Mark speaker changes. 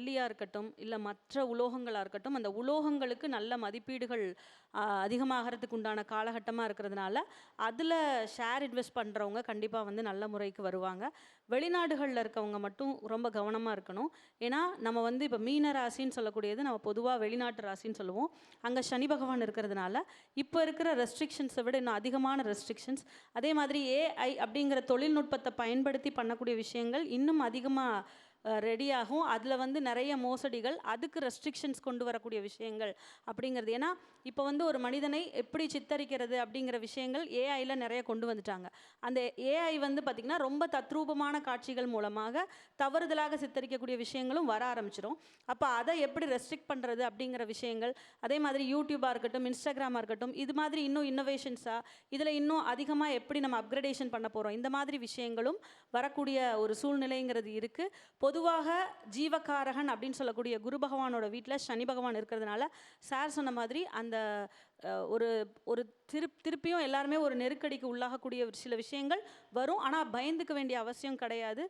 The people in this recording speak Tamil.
Speaker 1: வெள்ளியாக இருக்கட்டும் இல்லை மற்ற உலோகங்களாக இருக்கட்டும் அந்த உலோகங்களுக்கு நல்ல மதிப்பீடுகள் அதிகமாகிறதுக்கு அதிகமாகறதுக்கு உண்டான காலகட்டமாக இருக்கிறதுனால அதில் ஷேர் இன்வெஸ்ட் பண்ணுறவங்க கண்டிப்பாக வந்து நல்ல முறைக்கு வருவாங்க. வெளிநாடுகளில் இருக்கவங்க மட்டும் ரொம்ப கவனமாக இருக்கணும். ஏன்னா நம்ம வந்து இப்போ மீன ராசின்னு சொல்லக்கூடியது நம்ம பொதுவாக வெளிநாட்டு ராசின்னு சொல்லுவோம். அங்கே சனி பகவான் இருக்கிறதுனால இப்போ இருக்கிற ரெஸ்ட்ரிக்ஷன்ஸை விட இன்னும் அதிகமான ரெஸ்ட்ரிக்ஷன்ஸ் அதே மாதிரி ஏஐ அப்படிங்கிற தொழில்நுட்பத்தை பயன்படுத்தி பண்ணக்கூடிய விஷயங்கள் இன்னும் அதிகமாக ரெடியாகும் அதில் வந்து நிறைய மோசடிகள் அதுக்கு ரெஸ்ட்ரிக்ஷன்ஸ் கொண்டு வரக்கூடிய விஷயங்கள் அப்படிங்கிறது. ஏன்னா இப்போ வந்து ஒரு மனிதனை எப்படி சித்தரிக்கிறது அப்படிங்கிற விஷயங்கள் ஏஐயில் நிறைய கொண்டு வந்துட்டாங்க. அந்த ஏஐ வந்து பார்த்திங்கன்னா ரொம்ப தத்ரூபமான காட்சிகள் மூலமாக தவறுதலாக சித்தரிக்கக்கூடிய விஷயங்களும் வர ஆரம்பிச்சிடும் அப்போ அதை எப்படி ரெஸ்ட்ரிக்ட் பண்ணுறது அப்படிங்கிற விஷயங்கள் அதே மாதிரி யூடியூபாக இருக்கட்டும் இன்ஸ்டாகிராமாக இருக்கட்டும் இது மாதிரி இன்னும் இன்னோவேஷன்ஸாக இதில் இன்னும் அதிகமாக எப்படி நம்ம அப்கிரேடேஷன் பண்ண போகிறோம் இந்த மாதிரி விஷயங்களும் வரக்கூடிய ஒரு சூழ்நிலைங்கிறது இருக்குது பொதுவாக ஜீவகாரகன் அப்படின்னு சொல்லக்கூடிய குரு பகவானோட வீட்டில் சனி பகவான் இருக்கிறதுனால சார் சொன்ன மாதிரி அந்த ஒரு ஒரு திருப் திருப்பியும் எல்லாருமே ஒரு நெருக்கடிக்கு உள்ளாகக்கூடிய ஒரு சில விஷயங்கள் வரும். ஆனால் பயந்துக்க வேண்டிய அவசியம் கிடையாது.